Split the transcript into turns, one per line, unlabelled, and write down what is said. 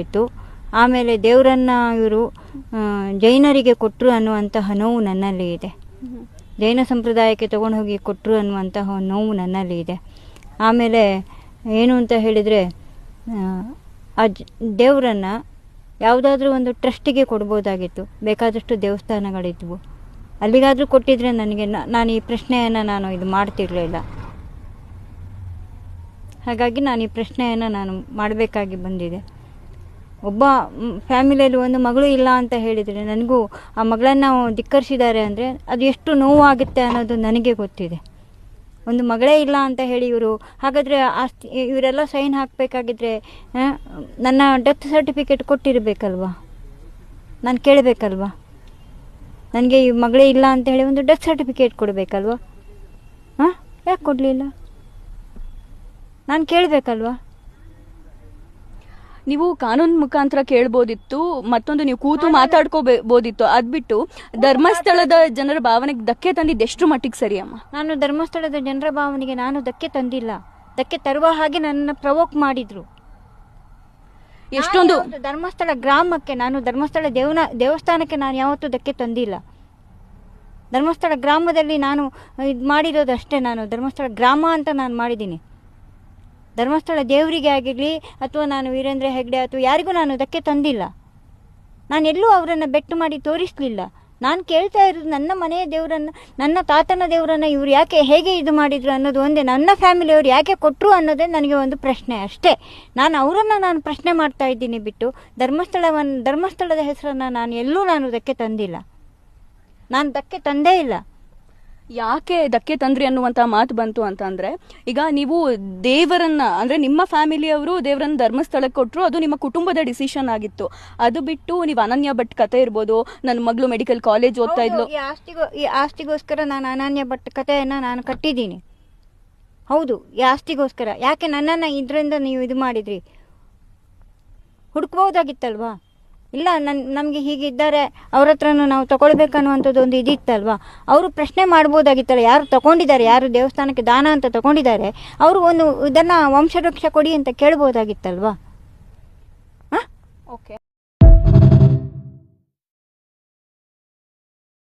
ಇತ್ತು ಆಮೇಲೆ ದೇವರನ್ನ ಇವರು ಜೈನರಿಗೆ ಕೊಟ್ಟರು ಅನ್ನುವಂತಹ ನೋವು ನನ್ನಲ್ಲಿ ಇದೆ. ಜೈನ ಸಂಪ್ರದಾಯಕ್ಕೆ ತಗೊಂಡು ಹೋಗಿ ಕೊಟ್ಟರು ಅನ್ನುವಂತಹ ನೋವು ನನ್ನಲ್ಲಿ ಇದೆ. ಆಮೇಲೆ ಏನು ಅಂತ ಹೇಳಿದರೆ, ಆ ದೇವರನ್ನು ಯಾವುದಾದ್ರೂ ಒಂದು ಟ್ರಸ್ಟಿಗೆ ಕೊಡ್ಬೋದಾಗಿತ್ತು. ಬೇಕಾದಷ್ಟು ದೇವಸ್ಥಾನಗಳಿದ್ವು. ಅಲ್ಲಿಗಾದರೂ ಕೊಟ್ಟಿದ್ರೆ ನನಗೆ ನಾನು ಈ ಪ್ರಶ್ನೆಯನ್ನು ನಾನು ಇದು ಮಾಡ್ತಿರಲಿಲ್ಲ. ಹಾಗಾಗಿ ನಾನು ಈ ಪ್ರಶ್ನೆಯನ್ನು ನಾನು ಮಾಡಬೇಕಾಗಿ ಬಂದಿದೆ. ಒಬ್ಬ ಫ್ಯಾಮಿಲಿಯಲ್ಲಿ ಒಂದು ಮಗಳು ಇಲ್ಲ ಅಂತ ಹೇಳಿದರೆ ನನಗೂ ಆ ಮಗಳನ್ನು ಧಿಕ್ಕರಿಸಿದ್ದಾರೆ ಅಂದರೆ ಅದು ಎಷ್ಟು ನೋವಾಗುತ್ತೆ ಅನ್ನೋದು ನನಗೆ ಗೊತ್ತಿದೆ. ಒಂದು ಮಗಳೇ ಇಲ್ಲ ಅಂತ ಹೇಳಿ ಇವರು, ಹಾಗಾದರೆ ಆಸ್ತಿ ಇವರೆಲ್ಲ ಸೈನ್ ಹಾಕಬೇಕಾಗಿದ್ರೆ ನನ್ನ ಡೆತ್ ಸರ್ಟಿಫಿಕೇಟ್ ಕೊಟ್ಟಿರಬೇಕಲ್ವಾ? ನಾನು ಕೇಳಬೇಕಲ್ವಾ? ನನಗೆ ಈ ಮಗಳೇ ಇಲ್ಲ ಅಂತ ಹೇಳಿ ಒಂದು ಡೆತ್ ಸರ್ಟಿಫಿಕೇಟ್ ಕೊಡಬೇಕಲ್ವಾ? ಹಾಂ? ಯಾಕೆ ಕೊಡಲಿಲ್ಲ? ನಾನು ಕೇಳಬೇಕಲ್ವಾ?
ನೀವು ಕಾನೂನು ಮುಖಾಂತರ ಕೇಳ್ಬೋದಿತ್ತು ಮತ್ತೊಂದು ನೀವು ಕೂತು ಮಾತಾಡ್ಕೋಬೋದಿತ್ತು. ಅದ್ಬಿಟ್ಟು ಧರ್ಮಸ್ಥಳದ ಜನರ ಭಾವನೆಗೆ ಧಕ್ಕೆ ತಂದಿದ್ದು ಎಷ್ಟು ಮಟ್ಟಿಗೆ ಸರಿ ಅಮ್ಮ?
ನಾನು ಧರ್ಮಸ್ಥಳದ ಜನರ ಭಾವನೆಗೆ ನಾನು ಧಕ್ಕೆ ತಂದಿಲ್ಲ. ಧಕ್ಕೆ ತರುವ ಹಾಗೆ ನನ್ನ ಪ್ರವೋಕ್ ಮಾಡಿದ್ರು.
ಎಷ್ಟೊಂದು
ಧರ್ಮಸ್ಥಳ ಗ್ರಾಮಕ್ಕೆ ನಾನು ಧರ್ಮಸ್ಥಳ ದೇವನ ದೇವಸ್ಥಾನಕ್ಕೆ ನಾನು ಯಾವತ್ತೂ ಧಕ್ಕೆ ತಂದಿಲ್ಲ. ಧರ್ಮಸ್ಥಳ ಗ್ರಾಮದಲ್ಲಿ ನಾನು ಇದು ಮಾಡಿರೋದು ಅಷ್ಟೇ ನಾನು ಧರ್ಮಸ್ಥಳ ಗ್ರಾಮ ಅಂತ ನಾನು ಮಾಡಿದ್ದೀನಿ. ಧರ್ಮಸ್ಥಳ ದೇವರಿಗೆ ಆಗಿರಲಿ ಅಥವಾ ನಾನು ವೀರೇಂದ್ರ ಹೆಗ್ಡೆ ಅಥವಾ ಯಾರಿಗೂ ನಾನು ಅದಕ್ಕೆ ತಂದಿಲ್ಲ. ನಾನು ಎಲ್ಲೂ ಅವರನ್ನು ಬೆಟ್ಟು ಮಾಡಿ ತೋರಿಸಲಿಲ್ಲ. ನಾನು ಕೇಳ್ತಾ ಇರೋದು ನನ್ನ ಮನೆಯ ದೇವರನ್ನು, ನನ್ನ ತಾತನ ದೇವರನ್ನು ಇವರು ಯಾಕೆ ಹೇಗೆ ಇದು ಮಾಡಿದರು ಅನ್ನೋದು ಒಂದೇ, ನನ್ನ ಫ್ಯಾಮಿಲಿಯವರು ಯಾಕೆ ಕೊಟ್ಟರು ಅನ್ನೋದೇ ನನಗೆ ಒಂದು ಪ್ರಶ್ನೆ ಅಷ್ಟೇ. ನಾನು ಅವರನ್ನು ನಾನು ಪ್ರಶ್ನೆ ಮಾಡ್ತಾ ಇದ್ದೀನಿ ಬಿಟ್ಟು ಧರ್ಮಸ್ಥಳವನ್ನು ಧರ್ಮಸ್ಥಳದ ಹೆಸರನ್ನು ನಾನು ಎಲ್ಲೂ ನಾನು ಅದಕ್ಕೆ ತಂದಿಲ್ಲ. ನಾನು ಅದಕ್ಕೆ ತಂದೇ ಇಲ್ಲ.
ಯಾಕೆ ಧಕ್ಕೆ ತಂದ್ರಿ ಅನ್ನುವಂತ ಮಾತು ಬಂತು ಅಂತ ಅಂದ್ರೆ ಈಗ ನೀವು ದೇವರನ್ನ ಅಂದ್ರೆ ನಿಮ್ಮ ಫ್ಯಾಮಿಲಿಯವರು ದೇವರನ್ನ ಧರ್ಮಸ್ಥಳಕ್ಕೆ ಕೊಟ್ಟರು ಅದು ನಿಮ್ಮ ಕುಟುಂಬದ ಡಿಸಿಷನ್ ಆಗಿತ್ತು. ಅದು ಬಿಟ್ಟು ನೀವು ಅನನ್ಯ ಭಟ್ ಕತೆ ಇರ್ಬೋದು ನನ್ನ ಮಗಳು ಮೆಡಿಕಲ್ ಕಾಲೇಜ್ ಓದ್ತಾ ಇದ್ಲು.
ಈ ಆಸ್ತಿಗೋ ಈ ಆಸ್ತಿಗೋಸ್ಕರ ನಾನು ಅನನ್ಯ ಭಟ್ ಕಥೆಯನ್ನ ನಾನು ಕಟ್ಟಿದ್ದೀನಿ. ಹೌದು ಈ ಆಸ್ತಿಗೋಸ್ಕರ. ಯಾಕೆ ನನ್ನನ್ನು ಇದರಿಂದ ನೀವು ಇದು ಮಾಡಿದ್ರಿ? ಹುಡುಕ್ಬೋದಾಗಿತ್ತಲ್ವಾ ಇಲ್ಲ, ನನ್, ನಮಗೆ ಹೀಗಿದ್ದಾರೆ ಅವ್ರ ಹತ್ರನೂ ನಾವು ತಗೊಳ್ಬೇಕನ್ನುವಂಥದ್ದು ಒಂದು ಇದಿತ್ತಲ್ವಾ? ಅವರು ಪ್ರಶ್ನೆ ಮಾಡ್ಬೋದಾಗಿತ್ತಲ್ಲ, ಯಾರು ತಗೊಂಡಿದ್ದಾರೆ, ಯಾರು ದೇವಸ್ಥಾನಕ್ಕೆ ದಾನ ಅಂತ ತಗೊಂಡಿದ್ದಾರೆ, ಅವರು ಒಂದು ಇದನ್ನು ವಂಶವೃಕ್ಷ ಕೊಡಿ ಅಂತ ಕೇಳ್ಬೋದಾಗಿತ್ತಲ್ವಾ?